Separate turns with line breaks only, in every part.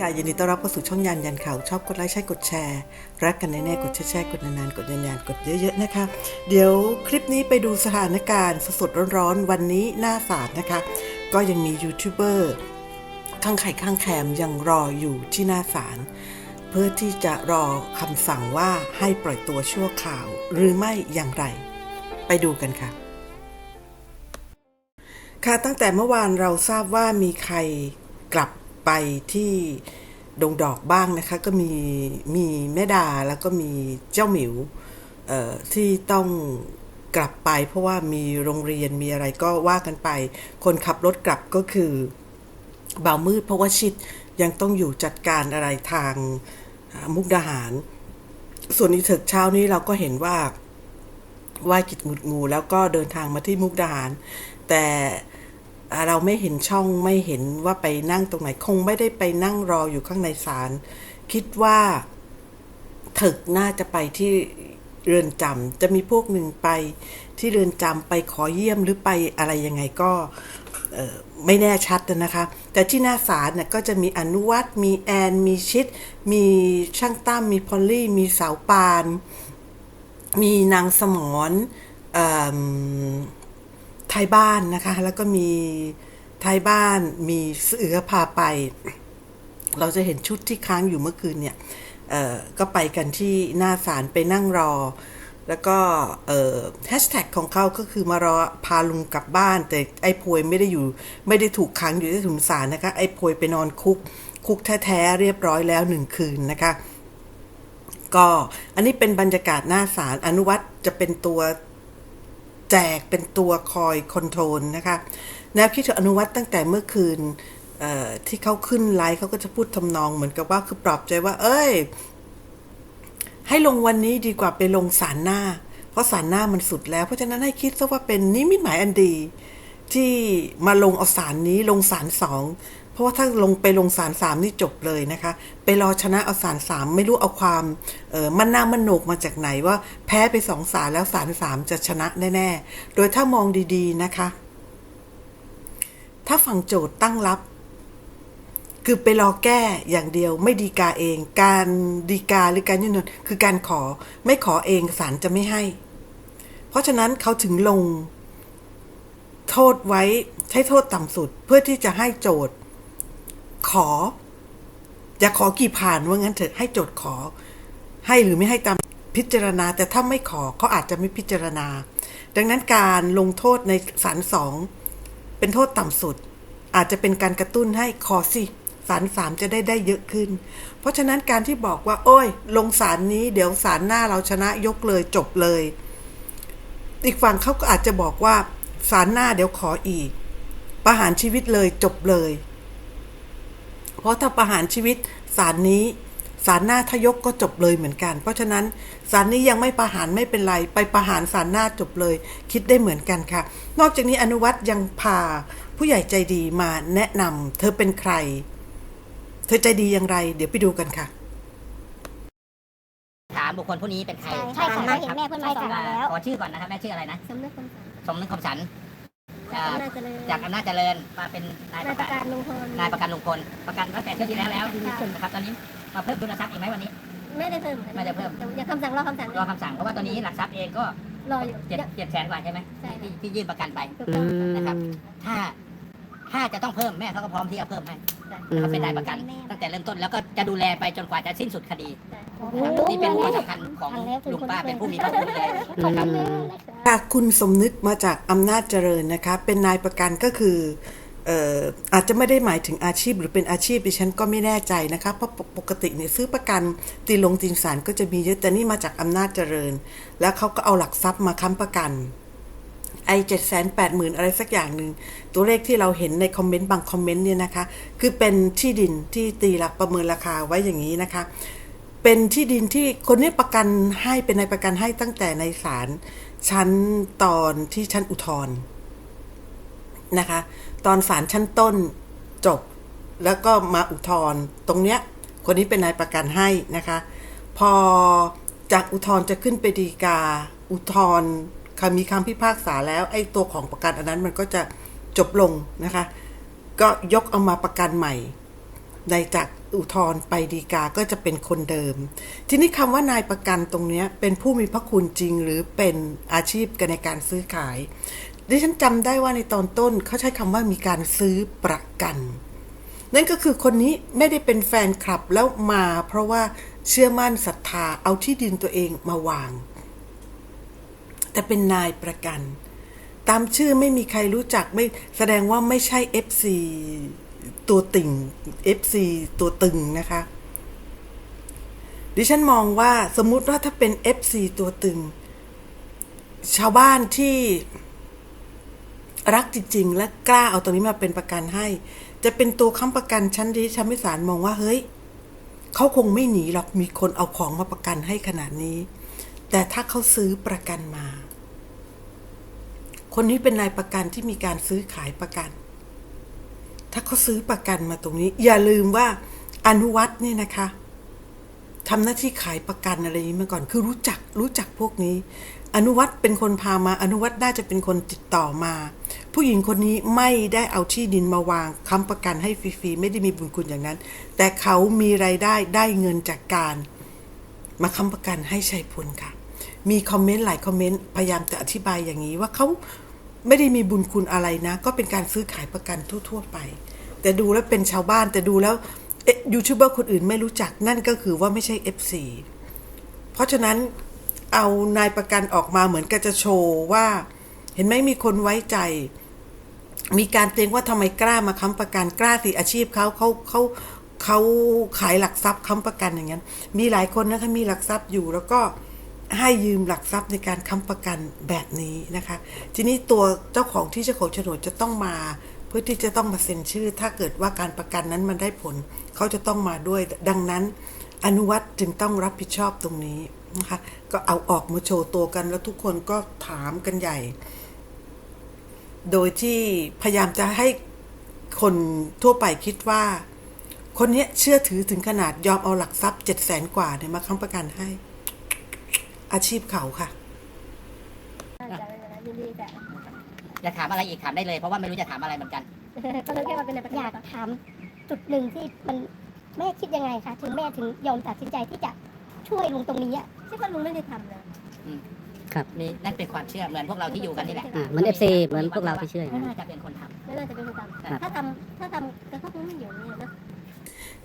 ค่ะยินดีต้อนรับเข้าสู่ช่องยันยันข่าวชอบกดไลค์ใช่กดแชร์ รักกันแน่ๆกดแชร์กดนานๆกดยันานกดเยอะๆนะคะ เดี๋ยวคลิปนี้ไปดูสถานการณ์สดๆร้อนๆ วันนี้หน้าศาลนะคะ ก็ยังมียูทูบเบอร์ข้างไข่ข้างแคมยังรออยู่ที่หน้าศาลเพื่อที่จะรอคำสั่งว่าให้ปล่อยตัวชั่วข่าว หรือไม่อย่างไร ไปดูกันค่ะค่ะตั้งแต่เมื่อวานเราทราบว่ามีใครกลับ ไปที่ดงดอกบ้างนะคะ ก็มีมีแม่ดาแล้วก็มีเจ้าหมิวที่ต้องกลับไป เพราะว่ามีโรงเรียนมีอะไรก็ว่ากันไป คนขับรถกลับก็คือบ่าวมืดเพราะว่าชิดยังต้องอยู่จัดการอะไรทางมุกดาหาร ส่วนอีเถิกเช้านี้เราก็เห็นว่าไหว้กิจหงุดงูแล้วก็เดินทางมาที่มุกดาหาร แต่ เราไม่เห็นช่องไม่เห็นว่าไปนั่งตรงไหนคงไม่ได้ไปนั่งรออยู่ข้างในศาลคิดว่าถึกน่าจะไปที่เรือนจำจะมีพวกหนึ่งไปที่เรือนจำไปขอเยี่ยมหรือไปอะไรยังไงก็ไม่แน่ชัดนะคะ แต่ที่หน้าศาลเนี่ยก็จะมีอนุวัตมีแอน มีชิด มีช่างตั้มมีพอลลี่ มีสาวปาน มีนางสมรเอิ่มไท ยบ้านนะคะ แล้วก็มีไทยบ้านมีเสือพาไป เราจะเห็นชุดที่ค้างอยู่เมื่อคืนเนี่ยก็ไปกันที่หน้าศาลไปนั่งรอ แล้วก็แฮชแท็กของเขาก็คือมารอพาลุงกลับบ้าน แต่ไอ้พวยไม่ได้อยู่ ไม่ได้ถูกขังอยู่ที่ถุนศาลนะคะ ไอ้พวยไปนอนคุก คุกแท้ๆเรียบร้อยแล้วหนึ่งคืนนะคะ ก็อันนี้เป็นบรรยากาศหน้าศาลอนุวัตจะเป็นตัว แจกเป็นตัวคอยคอนโทรลนะคะแนวคิดของอนุวัตตั้งแต่เมื่อคืนที่เขาขึ้นไลฟ์เขาก็จะพูดทำนองเหมือนกับว่าคือปลอบใจว่า เอ้ย ให้ลงวันนี้ดีกว่าไปลงศาลหน้า เพราะศาลหน้ามันสุดแล้ว เพราะฉะนั้นให้คิดซะว่าเป็นนิมิตหมายอันดี ที่มาลงเอาศาลนี้ลงศาลสอง เพราะว่าถ้าลงไปลงศาลสามนี่จบเลยนะคะ ไปรอชนะเอาศาลสามไม่รู้เอาความออมันนามันโหนกมาจากไหนว่าแพ้ไปสองศาลแล้วศาลสามจะชนะแน่ๆ โดยถ้ามองดีๆนะคะ ถ้าฝั่งโจทย์ตั้งรับคือไปรอแก้อย่างเดียวไม่ดีกาเอง การดีกาหรือการยื่นนนคือการขอไม่ขอเองศาลจะไม่ให้ เพราะฉะนั้นเขาถึงลง โทษไว้ใช้โทษต่ำสุดเพื่อที่จะให้โจทย์ ขออย่าขอกี่ผ่านว่างั้นเถอะให้โจทย์ขอ ให้หรือไม่ให้ตามพิจารณา แต่ถ้าไม่ขอเขาอาจจะไม่พิจารณา ดังนั้นการลงโทษในศาลสองเป็นโทษต่ำสุด อาจจะเป็นการกระตุ้นให้ขอสิศาลสามจะได้ได้เยอะขึ้น เพราะฉะนั้นการที่บอกว่า โอ้ย ลงศาลนี้เดี๋ยวศาลหน้าเราชนะยกเลยจบเลย อีกฝั่งเขาก็อาจจะบอกว่าศาลหน้าเดี๋ยวขออีก ประหารชีวิตเลยจบเลย ราะถ้าประหารชีวิตศาลนี้ศาลหน้าทยกก็จบเลยเหมือนกัน เพราะฉะนั้นศาลนี้ยังไม่ประหารไม่เป็นไร ไปประหารศาลหน้าจบเลย คิดได้เหมือนกันค่ะ นอกจากนี้อนุวัตยังพาผู้ใหญ่ใจดีมาแนะนำเธอเป็นใคร เธอใจดีอย่างไร เดี๋ยวไปดูกันค่ะ
ถามบุคคลผู้นี้เป็นใคร
ใช่ค่ะเราเห็นแม่เพื่อนมาสอนเราแล้ว
ขอชื่อก่อนนะครับแม่ชื่ออะไรนะ
สำนึกคนสอน
สมนึกคมสัน
จากอำนาจเจริญ
จากอำนาจเจริญมาเป็นนาย
นา
ป
ย
ระ
ประ
กั
กานศลุงพล
นายประกันลุงพลประกันตั้งแต่เที่ยวที่แล้วแล้ว
ค่ะ
นะครับตอนนี้มาเพิ่มทุนทรัพย์อีกไหมวันนี้
ไม่ได้เพิ่ม
ไม่ได้เพิ่ม
อย่าคำสั่งรอคำสั่ง
รอคำสั่งเพราะว่าตอนนี้หลักทรัพย์เองก็
รออยู่
เจ็ดเจ็ดแสนกว่าใช่ไหม
ใช่
ที่ที่ยื่นประกันไป
ถูกต้อง
นะครับถ้า ถ้าจะต้องเพิ่มแม่เขาก็พร้อมที่จะเพิ่มให้เขาเป็นนายประกัน ตั้งแต่เริ่มต้นแล้วก็จะดูแลไปจนกว่าจะสิ้นสุดคดีนะครับนี่เป็นความสำคัญของลุงป้าเป็นผู้มีพระคุณเลยนะครับ
ค่ะคุณสมนึกมาจากอำนาจเจริญนะคะ เป็นนายประกันก็คือเอ่ออาจจะไม่ได้หมายถึงอาชีพหรือเป็นอาชีพดิฉันก็ไม่แน่ใจนะคะเพราะปปกติเนี่ยซื้อประกันตีลงตีนสารก็จะมีเยอะแต่นี่มาจากอำนาจเจริญ แล้วเขาก็เอาหลักทรัพย์มาค้ำประกัน ไอ้เจ็ดแสนแปดหมื่นอะไรสักอย่างหนึ่ง ตัวเลขที่เราเห็นในคอมเมนต์บางคอมเมนต์เนี่ยนะคะ คือเป็นที่ดินที่ตีหลักประเมินราคาไว้อย่างนี้นะคะ เป็นที่ดินที่คนนี้ประกันให้เป็นนายประกันให้ตั้งแต่ในศาลชั้นตอนที่ชั้นอุทธรณ์นะคะ ตอนศาลชั้นต้นจบ แล้วก็มาอุทธรณ์ตรงเนี้ยคนนี้เป็นนายประกันให้นะคะ พอจากอุทธรณ์จะขึ้นไปฎีกาอุทธรณ์ คำมีคำพิพากษาแล้วไอ้ตัวของประกันอันนั้นมันก็จะจบลงนะคะ ก็ยกเอามาประกันใหม่ในจากอุทธรณ์ไปดีกาก็จะเป็นคนเดิม ทีนี้คำว่านายประกันตรงเนี้ยเป็นผู้มีพระคุณจริงหรือเป็นอาชีพกันในการซื้อขาย ดิฉันจำได้ว่าในตอนต้นเขาใช้คำว่ามีการซื้อประกัน นั่นก็คือคนนี้ไม่ได้เป็นแฟนคลับแล้วมาเพราะว่าเชื่อมั่นศรัทธาเอาที่ดินตัวเองมาวาง แต่เป็นนายประกัน ตามชื่อไม่มีใครรู้จักไม่แสดงว่าไม่ใช่ FC ตัวติ่ง FC ตัวตึงนะคะ ดิฉันมองว่าสมมุติว่าถ้าเป็น FC ตัวตึง ชาวบ้านที่รักจริง ๆ และกล้าเอาตรงนี้มาเป็นประกันให้ จะเป็นตัวค้ำประกันชั้นดีชั้นไม่สารมองว่าเฮ้ยเขาคงไม่หนีหรอกมีคนเอาของมาประกันให้ขนาดนี้ แต่ถ้าเขาซื้อประกันมา คนนี้เป็นนายประกันที่มีการซื้อขายประกัน ถ้าเขาซื้อประกันมาตรงนี้ อย่าลืมว่าอนุวัตนี่นะคะทำหน้าที่ขายประกันอะไรนี้มาก่อน คือรู้จักรู้จักพวกนี้ อนุวัตเป็นคนพามา อนุวัตน่าจะเป็นคนติดต่อมา ผู้หญิงคนนี้ไม่ได้เอาที่ดินมาวางค้ำประกันให้ฟรีๆไม่ได้มีบุญคุณอย่างนั้น แต่เขามีไรายได้ได้เงินจากการ มาค้ำประกันให้ชัยพลค่ะ มีคอมเมนต์หลายคอมเมนต์พยายามจะอธิบายอย่างนี้ว่าเขา ไม่ได้มีบุญคุณอะไรนะ ก็เป็นการซื้อขายประกันทั่ว ๆ ไป แต่ดูแล้วเป็นชาวบ้านแต่ดูแล้วยูทูบเบอร์คนอื่นไม่รู้จักนั่นก็คือว่าไม่ใช่ FC เพราะฉะนั้นเอานายประกันออกมาเหมือนกับจะโชว์ว่า เห็นไหมมีคนไว้ใจ มีการเตือนว่าทำไมกล้ามาค้ำประกันกล้าสิอาชีพเขาเขาเขาเขาขายหลักทรัพย์ค้ำประกันอย่างนั้นมีหลายคนนะคะมีหลักทรัพย์อยู่แล้วก็ ให้ยืมหลักทรัพย์ในการค้ำประกันแบบนี้นะคะ ทีนี้ตัวเจ้าของที่เจ้าของโฉนดจะต้องมา เพื่อที่จะต้องมาเซ็นชื่อ ถ้าเกิดว่าการประกันนั้นมันได้ผล เขาจะต้องมาด้วย ดังนั้น อนุวัตจึงต้องรับผิดชอบตรงนี้นะคะ ก็เอาออกมาโชว์ตัวกันแล้วทุกคนก็ถามกันใหญ่ โดยที่พยายามจะให้คนทั่วไปคิดว่า คนนี้เชื่อถือถึงขนาดยอมเอาหลักทรัพย์เจ็ดแสนกว่าเนี่ยมาค้ำประกันให้ อาชีพเขาค่ะ
น่าจะไม่เป็นไรยินดีแต่
จะถามอะไรอีกถามได้เลยเพราะว่าไม่รู้จะถามอะไรเหมือนกัน
ก็รู้แค่ว่าเป็นนายประกัน
อยากถามจุดหนึ่งที่มันแม่คิดยังไงคะถึงแม่ถึงยอมตัดสินใจที่จะช่วยลุงตรงนี้อะ
ใช่ว่าลุงไม่ได้ทำนะ
นี่นั่นเป็นความเชื่อเหมือนพวกเราที่อยู่กันนี่แหละ
อ่าเหมือน FC เหมือนพวกเราที่เชื่ออย่าง
ไม่
นั้น
น่าจะเป็นคนทำ
ไม่น่าจะเป็นคนท
ครับำ
ถ้าทำถ้าทำก็คงไม่อยู่นี่นะ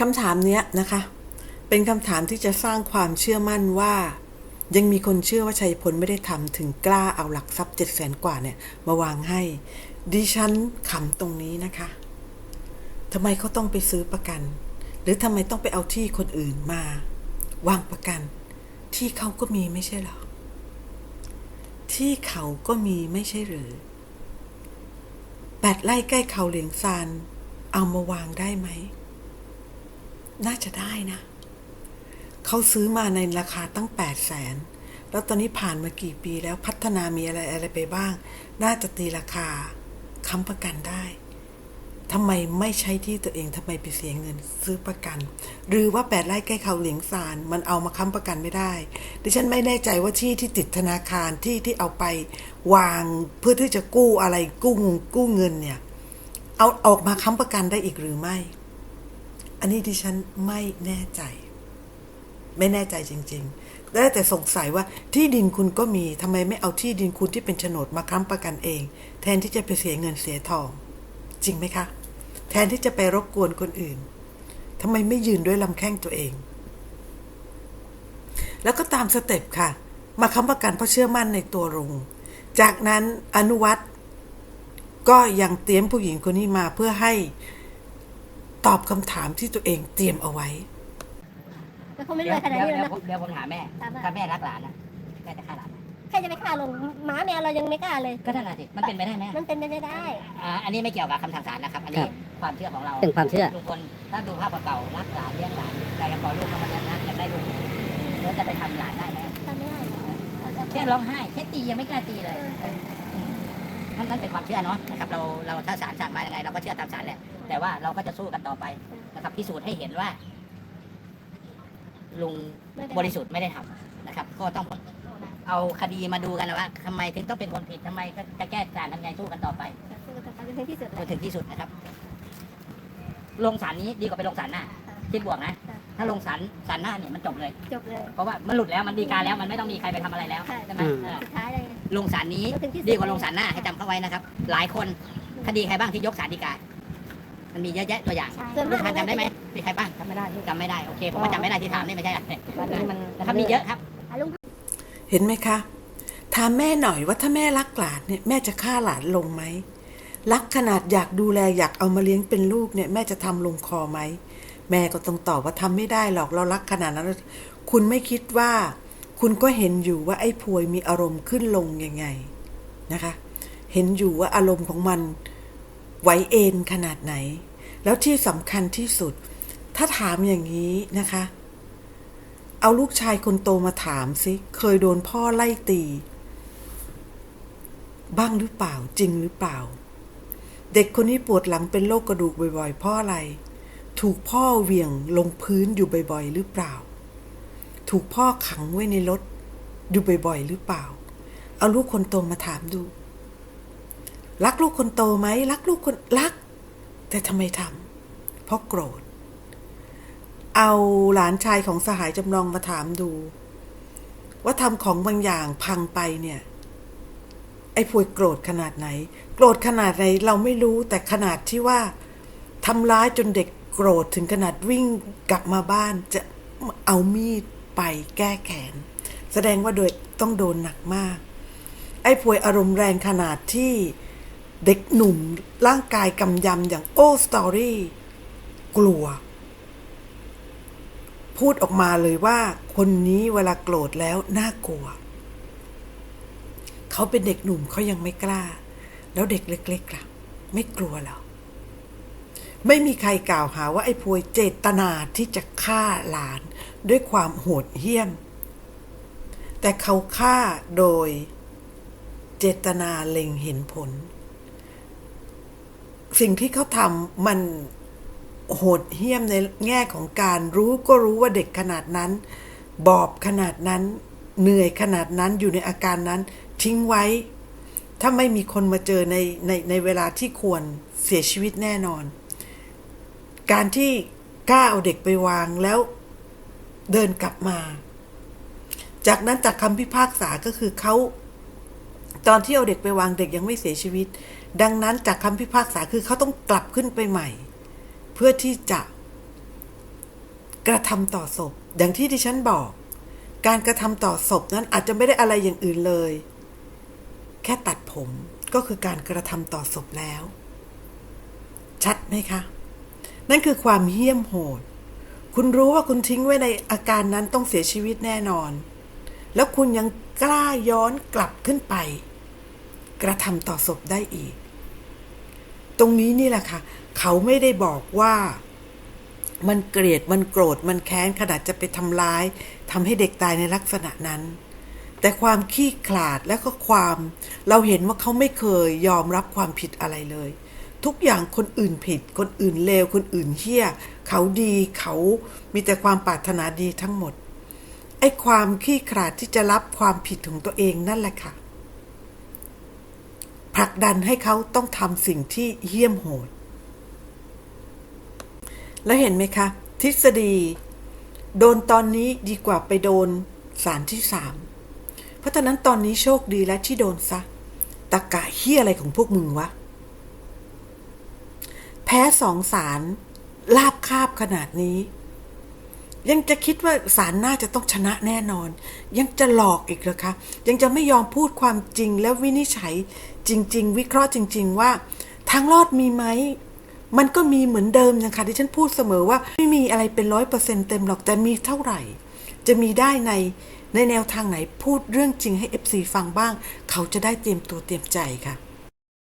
คำถามเนี้ยนะคะ เป็นคำถามที่จะสร้างความเชื่อมั่นว่า ยังมีคนเชื่อว่าชัยพลไม่ได้ทำถึงกล้าเอาหลักทรัพย์เจ็ดแสนกว่าเนี่ย มาวางให้ ดิฉันขำตรงนี้นะคะทำไมเขาต้องไปซื้อประกัน หรือทำไมต้องไปเอาที่คนอื่นมา วางประกัน ที่เขาก็มีไม่ใช่หรอที่เขาก็มีไม่ใช่หรือแปดไร่ใกล้เขาเหลียงซานเอามาวางได้ไหม น่าจะได้นะ เขาซื้อมาในราคาตั้งแปดแสนแล้วตอนนี้ผ่านมากี่ปีแล้วพัฒนามีอะไรอะไรไปบ้าง น่าจะตีราคาค้ำประกันได้ทำไมไม่ใช้ที่ตัวเองทำไมไปเสียเงินซื้อประกัน หรือว่าแปดไร่ใกล้เขาเหลียงซานมันเอามาค้ำประกันไม่ได้ ดิฉันไม่แน่ใจว่าที่ที่ติดธนาคารที่ที่เอาไปวางเพื่อที่จะกู้อะไรกู้งกู้เงินเนี่ย เอาออกมาค้ำประกันได้อีกหรือไม่ อันนี้ดิฉันไม่แน่ใจ ไม่แน่ใจจริงๆได้แต่สงสัยว่าที่ดินคุณก็มีทำไมไม่เอาที่ดินคุณที่เป็นโฉนดมาค้ำประกันเอง แทนที่จะไปเสียเงินเสียทอง จริงไหมคะ แทนที่จะไปรบกวนคนอื่นทำไมไม่ยืนด้วยลำแข้งตัวเอง แล้วก็ตามสเต็ปค่ะ มาค้ำประกันเพราะเชื่อมั่นในตัวลุงจากนั้นอนุวัตก็ยังเตรียมผู้หญิงคนนี้มาเพื่อให้ตอบคำถามที่ตัวเองเตรียมเอาไว้
ก็คงไม่ร
เดี๋ยว
วยขนาด
เดี๋ยว
นี้
เดี๋ยว
นะ
ผมเดี๋ยวผมถามแม่
ถามว่า
ถ้าแม่รักหลานนะแม่จะฆ่าหลานไหม
ใครจะไปฆ่าลุงหมาแมวเรายังไม่กล้าเลย
ก็นั่นแหละสิมันเป็นไปได้ไหม
มันเป็นไปไม่ได้
อ่าอันนี้ไม่เกี่ยวกับคำสั่งศาลนะครับ อันนี้ความเชื่อของเรา
เป็นความเชื่อ
ลุงพลถ้าดูภาพเก่าๆรักหลานเลี้ยงหลานอยากจะขอลูกเขามาเลี้ยงนะอยากได้ลูกแล้วจะไปทำหลานได้ไหม
ทำไม่ได้เราจะ
แค่ร้องไห้แค่ตียังไม่กล้าตีเลยนั่นนั่นเป็นความเชื่อเนาะนะครับเราเราถ้าศาลสั่งมายังไงเราก็เชื่อตามศาลแหละแต่ว่าเราก็จะสู้กันต่อไปนะครับพิสูจน์ให้เห็นว่า ลุง
ไม่ได้
บริสุทธิ์ไม่ได้ทำนะครับ ก็ต้องเอาคดีมาดูกันนะว่าทำไมถึงต้องเป็นคนผิดทำไมจะแก้ต่างทำไงสู้กันต่อไป
สู้กันต่อไปจนถึงที่สุด
จนถึงที่สุดนะครับ ลงศาลนี้ดีกว่าไปลงศาลหน้าคิดบวกนะ
ค่ะ
ถ้าลงศาลศาลหน้าเนี่ยมันจบเลย
จบเลย
เพราะว่ามันหลุดแล้วมันดีการแล้วมันไม่ต้องมีใครไปทำอะไรแล้ว
ใช่
ใช่ไหม
อืม
เออ
สุดท้ายเลย
ลงศาลนี้
ถึงที่สุด
ดีกว่าลงศาลหน้าให้จำเข้าไว้นะครับ หลายคนคดีใครบ้างที่ยกศาลฎีกา มันมีเยอะแยะตัวอย่าง
ส่วน
ลู
มาก
กทานจำได้ไหมมีใครบ้างจำไม่ได้จำไม่ได้โอเคผมก็จำไม่ได้ที่ถามนี่ไม่ใช่อะไรนะครับมีเยอะครับ
อะลุง
เห็นไหมคะถามแม่หน่อยว่าถ้าแม่รักหลานเนี่ยแม่จะฆ่าหลานลงไหมรักขนาดอยากดูแลอยากเอามาเลี้ยงเป็นลูกเนี่ยแม่จะทำลงคอไหมแม่ก็ต้องตอบว่าทำไม่ได้หรอกเรารักขนาดนั้น คุณไม่คิดว่า คุณก็เห็นอยู่ว่าไอ้พวยมีอารมณ์ขึ้นลงยังไงนะคะ เห็นอยู่ว่าอารมณ์ของมัน ไหวเอ็นขนาดไหน แล้วที่สำคัญที่สุด ถ้าถามอย่างนี้นะคะ เอาลูกชายคนโตมาถามสิ เคยโดนพ่อไล่ตี บ้างหรือเปล่าจริงหรือเปล่า เด็กคนนี้ปวดหลังเป็นโรคกระดูกบ่อยๆ เพราะอะไร ถูกพ่อเหวี่ยงลงพื้นอยู่บ่อยๆ หรือเปล่า ถูกพ่อขังไว้ในรถอยู่บ่อยๆ หรือเปล่า เอาลูกคนโตมาถามดู รักลูกคนโตไหมรักลูกคนรัก แต่ทำไมทำเพราะโกรธ เอาหลานชายของสหายจำลองมาถามดู ว่าทำของบางอย่างพังไปเนี่ย ไอ้พวยโกรธขนาดไหน โกรธขนาดไหนเราไม่รู้แต่ขนาดที่ว่าทำร้ายจนเด็กโกรธถึงขนาดวิ่งกลับมาบ้านจะเอามีดไปแก้แค้นแสดงว่าโดยต้องโดนหนักมาก ไอ้พวยอารมณ์แรงขนาดที่ เด็กหนุ่มร่างกายกำยำอย่างโอ้สตอรี่กลัว พูดออกมาเลยว่าคนนี้เวลาโกรธแล้วน่ากลัว เขาเป็นเด็กหนุ่มเขายังไม่กล้า แล้วเด็กเล็กๆล่ะ ไม่กลัวหรอไม่มีใครกล่าวหาว่าไอ้พวยเจตนาที่จะฆ่าหลานด้วยความโหดเหี้ยม แต่เขาฆ่าโดยเจตนาเล็งเห็นผล สิ่งที่เขาทำมันโหดเหี้ยมในแง่ของการรู้ก็รู้ว่าเด็กขนาดนั้น บอบขนาดนั้น เหนื่อยขนาดนั้นอยู่ในอาการนั้น ทิ้งไว้ ถ้าไม่มีคนมาเจอในในในเวลาที่ควรเสียชีวิตแน่นอน การที่กล้าเอาเด็กไปวางแล้วเดินกลับมา จากนั้นจากคำพิพากษาก็คือเขา ตอนที่เอาเด็กไปวางเด็กยังไม่เสียชีวิต ดังนั้นจากคำพิพากษาคือเขาต้องกลับขึ้นไปใหม่ เพื่อที่จะกระทำต่อศพ อย่างที่ดิฉันบอก การกระทำต่อศพนั้นอาจจะไม่ได้อะไรอย่างอื่นเลย แค่ตัดผมก็คือการกระทำต่อศพแล้ว ชัดไหมคะ นั่นคือความเหี้ยมโหด คุณรู้ว่าคุณทิ้งไว้ในอาการนั้นต้องเสียชีวิตแน่นอน แล้วคุณยังกล้าย้อนกลับขึ้นไป กระทำต่อศพได้อีก ตรงนี้นี่แหละค่ะ เขาไม่ได้บอกว่ามันเกลียดมันโกรธมันแค้นขนาดจะไปทำร้ายทำให้เด็กตายในลักษณะนั้น แต่ความขี้ขลาดและก็ความ เราเห็นว่าเขาไม่เคยยอมรับความผิดอะไรเลย ทุกอย่างคนอื่นผิด คนอื่นเลวคนอื่นเหี้ย เขาดีเขามีแต่ความปรารถนาดีทั้งหมด ไอ้ความขี้ขลาดที่จะรับความผิดของตัวเองนั่นแหละค่ะผลักดันให้เขาต้องทำสิ่งที่เหี้ยมโหด แล้วเห็นไหมคะ ทฤษฎี โดนตอนนี้ดีกว่าไปโดนสารที่สามเพราะฉะนั้นตอนนี้โชคดีและที่โดนซะตะกะเฮี้ยอะไรของพวกมึงวะ แพ้สองสารลาบคาบขนาดนี้ ยังจะคิดว่าสารน่าจะต้องชนะแน่นอน ยังจะหลอกอีกเหรอคะ ยังจะไม่ยอมพูดความจริงแล้ววินิจฉัยจริง ๆ วิเคราะห์จริง ๆ ว่า ทางรอดมีไหมมันก็มีเหมือนเดิมนะคะที่ฉันพูดเสมอว่าไม่มีอะไรเป็นร้อยเปอร์เซ็นต์เต็มหรอกแต่มีเท่าไหร่ จะมีได้ในในแนวทางไหนพูดเรื่องจริงให้ FC ฟังบ้าง เขาจะได้เตรียมตัวเตรียมใจค่ะ